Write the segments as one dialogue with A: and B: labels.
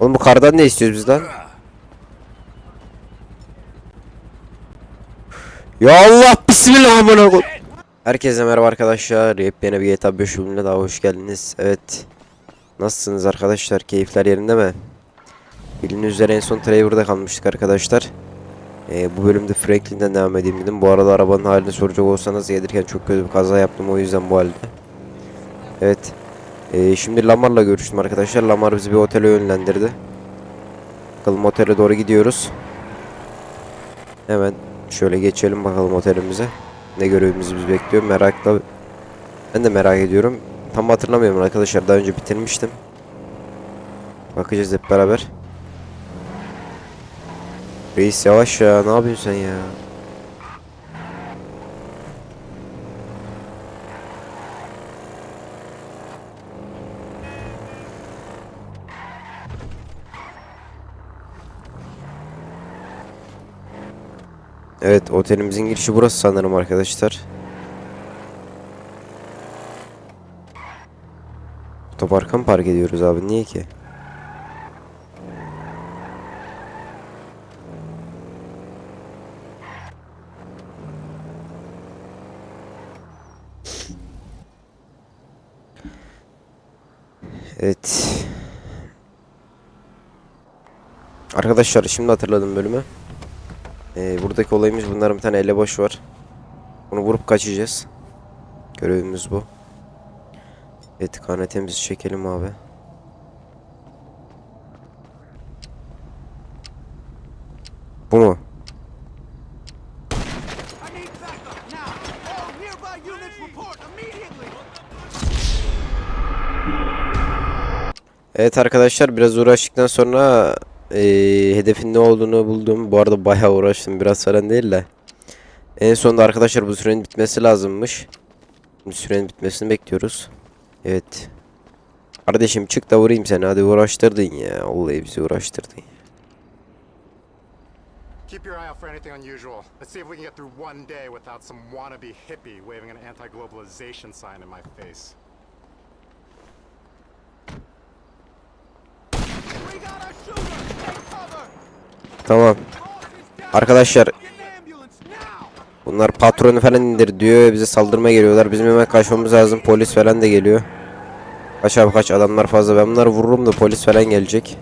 A: Oğlum bu kardan ne istiyoruz bizden? Ya Allah bismillah amına koy. Herkese merhaba arkadaşlar. Yepyeni bir GTA 5 bölümüne daha hoş geldiniz. Evet. Nasılsınız arkadaşlar? Keyifler yerinde mi? Bildiğiniz üzere en son Trevor'da kalmıştık arkadaşlar. Ee, bu bölümde Franklin'den devam edeyim dedim. Bu arada arabanın halini soracak olsanız gelirken çok kötü bir kaza yaptım o yüzden bu halde. Evet. Ee, şimdi Lamar'la görüştüm arkadaşlar. Lamar bizi bir otele yönlendirdi. Bakalım otele doğru gidiyoruz. Hemen şöyle geçelim bakalım otelimize. Ne görevimiz bizi bekliyor merakla. Ben de merak ediyorum. Tam hatırlamıyorum arkadaşlar. Daha önce bitirmiştim. Bakacağız hep beraber. Reis yavaş ya. Ne yapıyorsun sen ya? Evet otelimizin girişi burası sanırım arkadaşlar. Otoparka mı park ediyoruz abi? Niye ki? Evet. Arkadaşlar şimdi hatırladım bölümü. Ee, buradaki olayımız bunların bir tane elebaşı var. Bunu vurup kaçacağız. Görevimiz bu. Evet kanetemizi çekelim abi. Bu mu? Evet arkadaşlar biraz uğraştıktan sonra eee, hedefin ne olduğunu buldum. Bu arada bayağı uğraştım biraz falan değil de. En sonunda arkadaşlar bu sürenin bitmesi lazımmış. Şimdi sürenin bitmesini bekliyoruz. Evet. Kardeşim çık da vurayım seni hadi uğraştırdın ya. Vallahi bizi uğraştırdın.
B: Keep your eye out for anything unusual. Let's see if we can get through one day without some wannabe hippie waving an anti-globalization sign in my face.
A: Tamam. Arkadaşlar bunlar patronu falan indir diyor. Bize saldırmaya geliyorlar. Bizim hemen kaçmamız lazım. Polis falan da geliyor. Kaç abi kaç adamlar fazla. Ben bunları vururum da polis falan gelecek.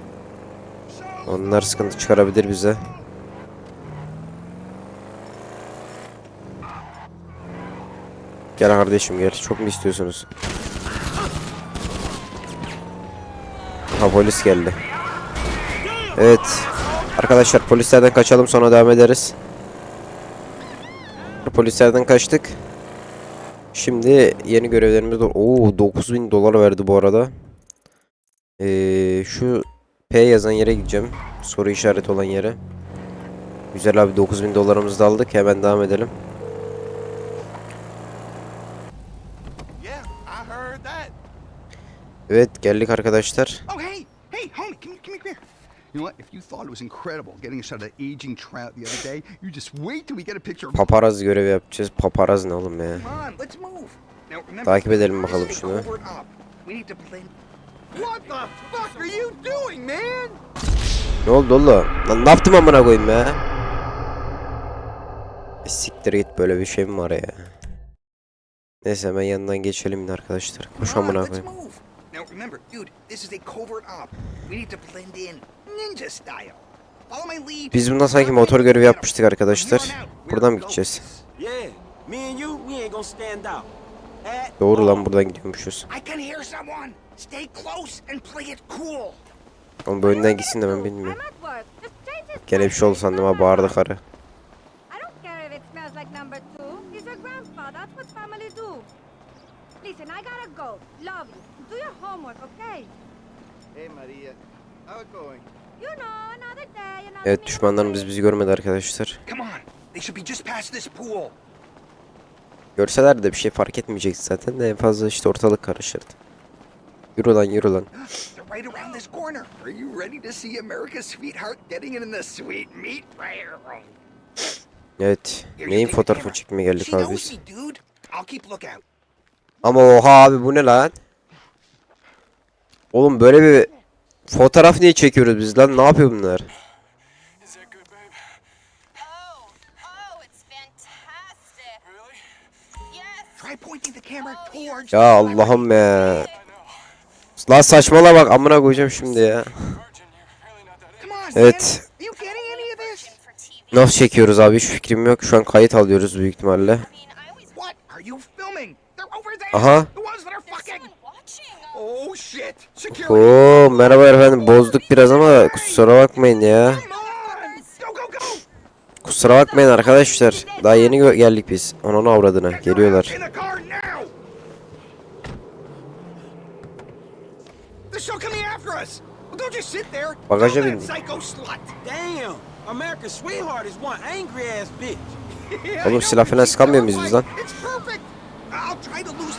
A: Onlar sıkıntı çıkarabilir bize. Gel kardeşim gel. Çok mu istiyorsunuz? Ha polis geldi. Evet. Arkadaşlar polislerden kaçalım sonra devam ederiz. Polislerden kaçtık. Şimdi yeni görevlerimiz var. Oo 9000 dolar verdi bu arada. Ee, şu P yazan yere gideceğim. Soru işareti olan yere. Güzel abi 9000 dolarımızı da aldık. Hemen devam edelim. Evet geldik arkadaşlar.
C: Oh, hey, hey, homie, come, come here. You know what? If you thought it was incredible getting a shot of that aging trout the other day, you just wait till we get a picture. of
A: Paparaz görevi yapacağız. Paparaz ne oğlum ya? Takip edelim bakalım şunu.
C: covert op. We need to blend.
D: What the fuck are you doing, man?
A: Ne oldu oğlum? Lan ne yaptım amına koyayım ya? E, siktir git böyle bir şey mi var ya? Neyse hemen yanından geçelim arkadaşlar. Koş amına koyayım.
C: Now remember, dude, this is a covert op. We need to blend in, ninja style. Follow my lead.
A: Biz bundan sanki motor görevi yapmıştık arkadaşlar. Buradan mı gideceğiz?
E: Yeah, me and you, we ain't gonna stand out. At
A: Doğru lan buradan gidiyormuşuz.
C: I can hear someone. Stay close and play it cool.
A: Ama bu önden gitsin de ben bilmiyorum. Gene bir şey oldu sandım ha bağırdı karı.
F: Listen, I gotta go. Love you. Do your homework, okay?
D: Hey, Maria. How it going?
F: You know, another day, another
A: Evet düşmanlarımız bizi görmedi arkadaşlar.
C: Come on. They should be just past this pool.
A: Görseler de bir şey fark etmeyecek zaten de en fazla işte ortalık karışırdı. Yürü lan yürü lan.
C: They're right around this corner. Are you ready to see America's sweetheart getting it in the sweet meat?
A: Evet. Neyin fotoğrafını çekmeye geldik abi biz? Ama oha abi bu ne lan? Oğlum böyle bir Fotoğraf niye çekiyoruz biz lan? Ne yapıyor bunlar? Ya Allah'ım ya. Lan saçmala bak amına koyacağım şimdi ya. Evet. Nasıl çekiyoruz abi hiç fikrim yok. Şu an kayıt alıyoruz büyük ihtimalle. Aha. Oo merhaba efendim bozduk biraz ama kusura bakmayın ya. Kusura bakmayın arkadaşlar. Daha yeni geldik biz. Onun avradına geliyorlar. Bagaja bindik.
D: Psycho slut.
E: Damn! America's sweetheart is one angry ass bitch.
D: Yeah, I
A: Oğlum silah falan sıkamıyor muyuz biz lan?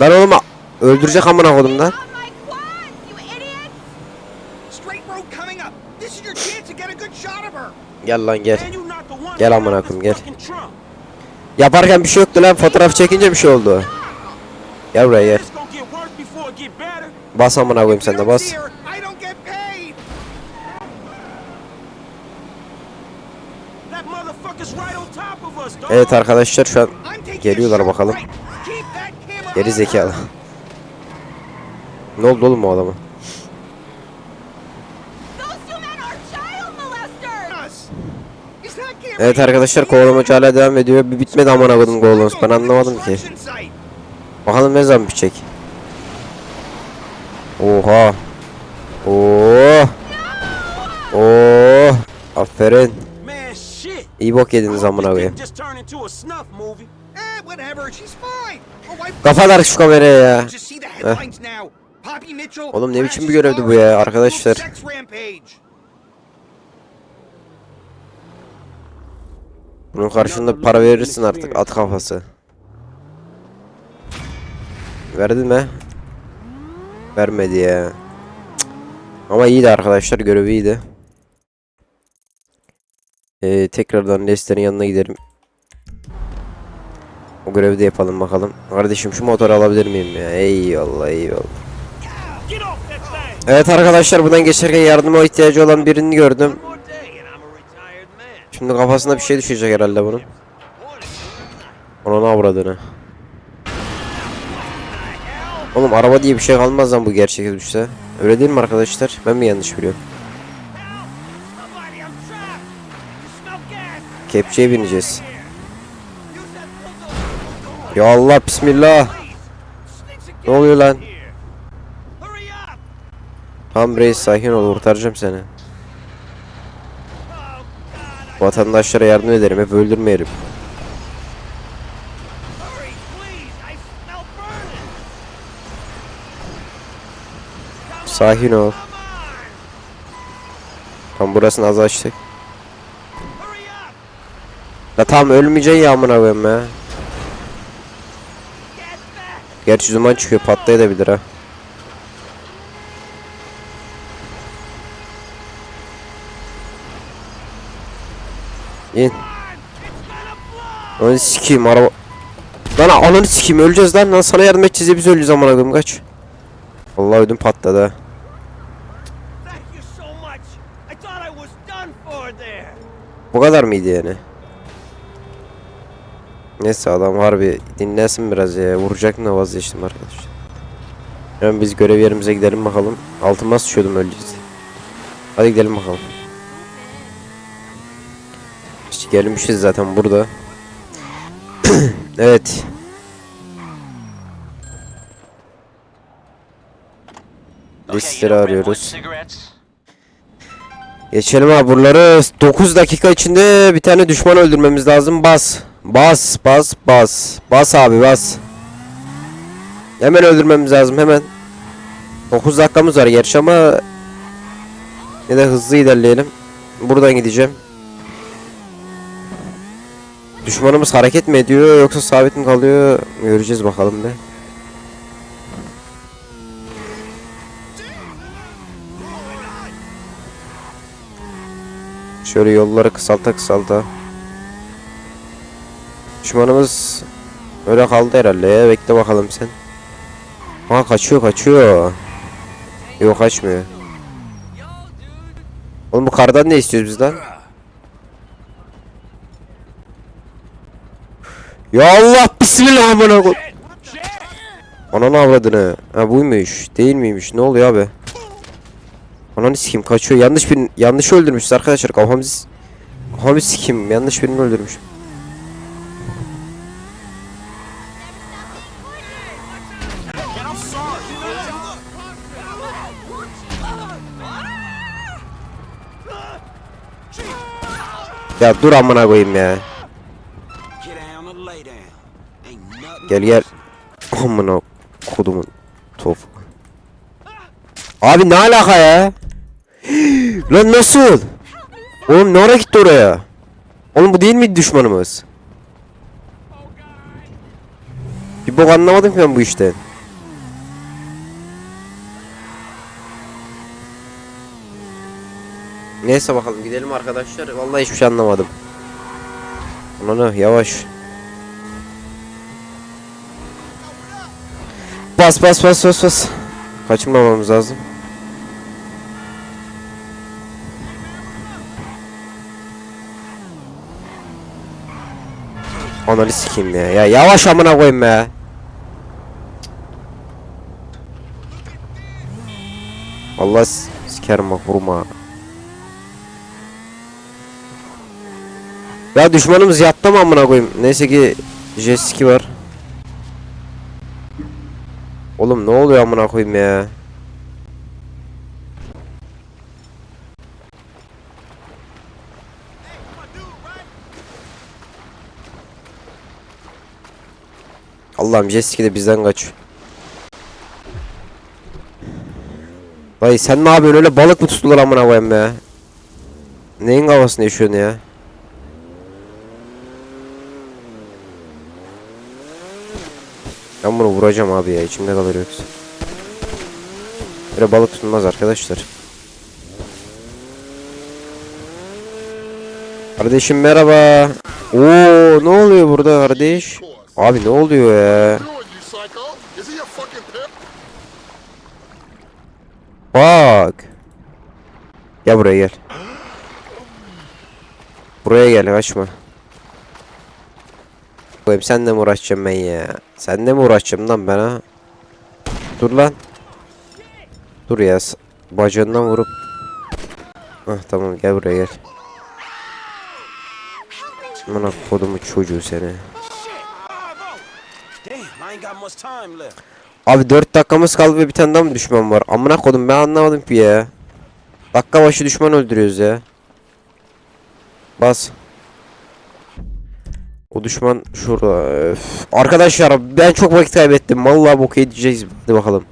A: Lan oğlum öldürecek amına koydum lan.
G: On my quads, you idiot!
D: straight road coming up. This is your chance to get a good shot of her.
A: Gel lan gel. Gel amına koyayım, gel. Yaparken bir şey yoktu lan. Fotoğraf çekince bir şey oldu. Gel buraya gel. Bas amına koyayım sen de bas. Evet arkadaşlar şu an Geliyorlar bakalım. geri zekalı. Ne oldu oğlum o adama? Evet arkadaşlar kovalamaca hala devam ediyor. Bir bitmedi amına koydum kovalamız. Ben anlamadım ki. Bakalım ne zaman bitecek. Oha. Oo. Oo. Aferin. İyi bok yediniz amına koyayım. Kafalar şu kameraya ya.
D: Mitchell.
A: Oğlum ne biçim bir görevdi bu ya arkadaşlar. Bunun karşılığında para verirsin artık at kafası. Verdin mi? Vermedi ya. Cık. Ama iyiydi arkadaşlar görevi iyiydi. Ee, tekrardan Lester'in yanına gidelim. O görevi de yapalım bakalım. Kardeşim şu motoru alabilir miyim ya? Eyvallah eyvallah. Evet arkadaşlar buradan geçerken yardıma ihtiyacı olan birini gördüm. Şimdi kafasına bir şey düşecek herhalde bunun. Ona avradını. Oğlum araba diye bir şey kalmaz lan bu gerçek düşse. Öyle değil mi arkadaşlar? Ben mi yanlış biliyorum? Kepçeye bineceğiz. Ya Allah bismillah. Ne oluyor lan? Tamam reis sakin ol kurtaracağım seni. Vatandaşlara yardım ederim hep öldürmeyelim. Sakin ol. Tam burasını az açtık. La tamam ölmeyeceksin ya amına koyayım ya. Gerçi duman çıkıyor patlayabilir ha. İn. Onu sikeyim araba. Lan ananı sikeyim öleceğiz lan lan sana yardım edeceğiz diye biz öleceğiz amına koyayım kaç. Allah ödüm patladı. Bu kadar mıydı yani? Neyse adam harbi dinlesin biraz ya. Vuracak da vazgeçtim arkadaşlar. Hemen biz görev yerimize gidelim bakalım. Altıma sıçıyordum öleceğiz. Hadi gidelim bakalım. Gelmişiz zaten burada. evet. Listeleri arıyoruz. Geçelim abi buraları 9 dakika içinde bir tane düşman öldürmemiz lazım. Bas. Bas, bas, bas. Bas abi bas. Hemen öldürmemiz lazım hemen. 9 dakikamız var gerçi ama ne de hızlı ilerleyelim. Buradan gideceğim. Düşmanımız hareket mi ediyor yoksa sabit mi kalıyor? Göreceğiz bakalım be. Şöyle yolları kısalta kısalta. Düşmanımız öyle kaldı herhalde ya. Bekle bakalım sen. Ha kaçıyor kaçıyor. Yok kaçmıyor. Oğlum bu kardan ne istiyoruz biz lan? Ya Allah bismillah amına koy. Ananı avradını. Ha buymuş. Değil miymiş? Ne oluyor abi? Ananı sikim kaçıyor. Yanlış bir yanlış öldürmüşüz arkadaşlar. Kafamızı Kafamı sikim. Yanlış birini öldürmüş. Ya dur amına koyayım ya. Gel gel. Amına kodumun top. Abi ne alaka ya? Lan nasıl? Oğlum ne ara gitti oraya? Oğlum bu değil miydi düşmanımız? Bir bok anlamadım ki ben bu işten. Neyse bakalım gidelim arkadaşlar. Vallahi hiçbir şey anlamadım. Ananı yavaş. Bas bas bas bas bas. Kaçırmamamız lazım. Ananı sikeyim ya. Ya yavaş amına koyayım ya. Allah sikerim bak vurma. Ya düşmanımız yattı mı amına koyayım? Neyse ki J2 var. Oğlum ne oluyor amına koyayım ya? Allah'ım Jessica de bizden kaç. Dayı sen ne yapıyorsun öyle balık mı tutulur amına koyayım ya? Neyin kafasında yaşıyorsun ya? Ben bunu vuracağım abi ya içimde kalır yoksa. Böyle balık tutulmaz arkadaşlar. Kardeşim merhaba. Oo ne oluyor burada kardeş? Abi ne oluyor ya? Bak. Gel buraya gel. Buraya gel kaçma. Koyayım senle mi uğraşacağım ben ya? Senle mi uğraşacağım lan ben ha? Dur lan. Dur ya. Bacağından vurup. Hah tamam gel buraya gel. Bana kodumu çocuğu seni. Abi 4 dakikamız kaldı ve bir tane daha mı düşman var? Amına kodum ben anlamadım ki ya. Dakika başı düşman öldürüyoruz ya. Bas. O düşman şurada. Öf. Arkadaşlar ben çok vakit kaybettim. Vallahi bok edeceğiz. Hadi bakalım.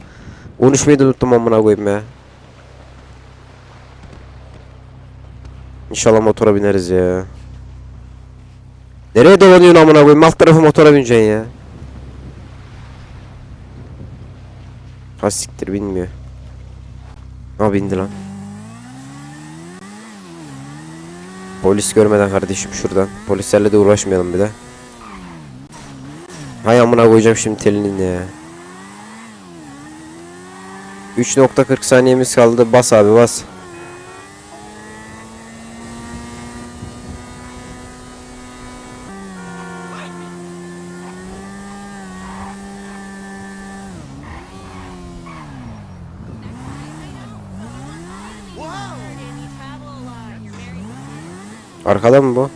A: Konuşmayı da unuttum amına koyayım ya. İnşallah motora bineriz ya. Nereye dolanıyorsun amına koyayım? Alt tarafı motora bineceksin ya. Ha siktir bilmiyor. Ha bindi lan. Polis görmeden kardeşim şuradan. Polislerle de uğraşmayalım bir de. Hay amına koyacağım şimdi telinin ya. 3.40 saniyemiz kaldı. Bas abi bas. Arkada mı bu?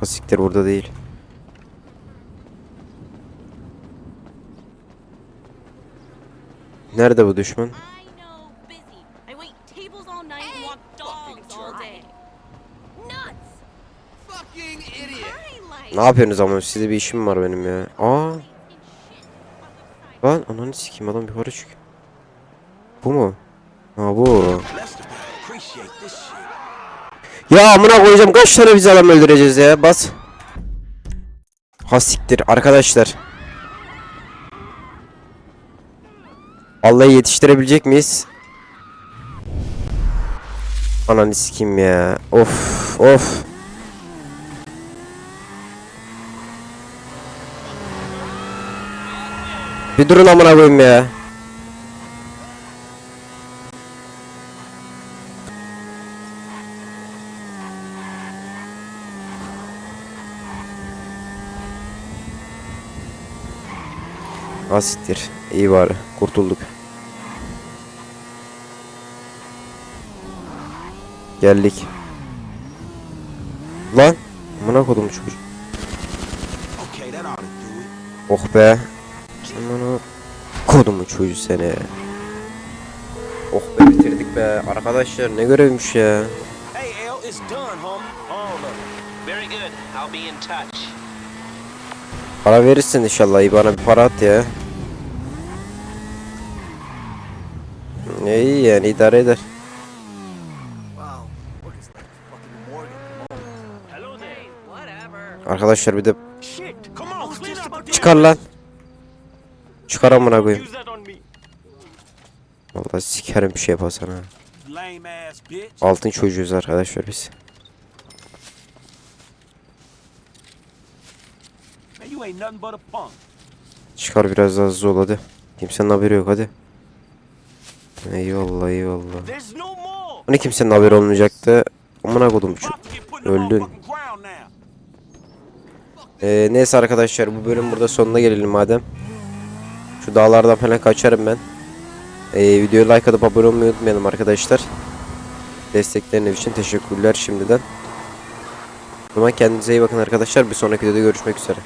A: Ha siktir burada değil. Nerede bu düşman? Ne yapıyorsunuz ama size bir işim var benim ya. Aa lan ananı sikeyim adam yukarı çık. Bu mu? Ha bu. Ya amına koyacağım kaç tane biz adam öldüreceğiz ya bas. Ha siktir arkadaşlar. Vallahi yetiştirebilecek miyiz? Ananı sikeyim ya. Of of. Bir durun amına koyayım ya. Asittir. İyi bari. Kurtulduk. Geldik. Lan. Amına kodum çocuk. Oh be. Amına kodumu çocuğu seni. Oh be bitirdik be. Arkadaşlar ne görevmiş ya.
H: Hey, L, it's done, homie. All of it.
E: Very good. I'll be in touch.
A: Para verirsin inşallah. Bana bir para at ya. İyi yani idare eder. Arkadaşlar bir de çıkar lan. Çıkar amına koyayım. Vallahi sikerim bir şey
H: bitch.
A: Altın çocuğuyuz arkadaşlar biz. Çıkar biraz daha hızlı ol hadi. Kimsenin haberi yok hadi. Eyvallah eyvallah. Hani kimsenin haberi olmayacaktı. Amına kodum şu. Öldün. Ee, neyse arkadaşlar bu bölüm burada sonuna gelelim madem. Şu dağlardan falan kaçarım ben. Ee, videoya like atıp abone olmayı unutmayalım arkadaşlar. Destekleriniz için teşekkürler şimdiden. O zaman kendinize iyi bakın arkadaşlar. Bir sonraki videoda görüşmek üzere.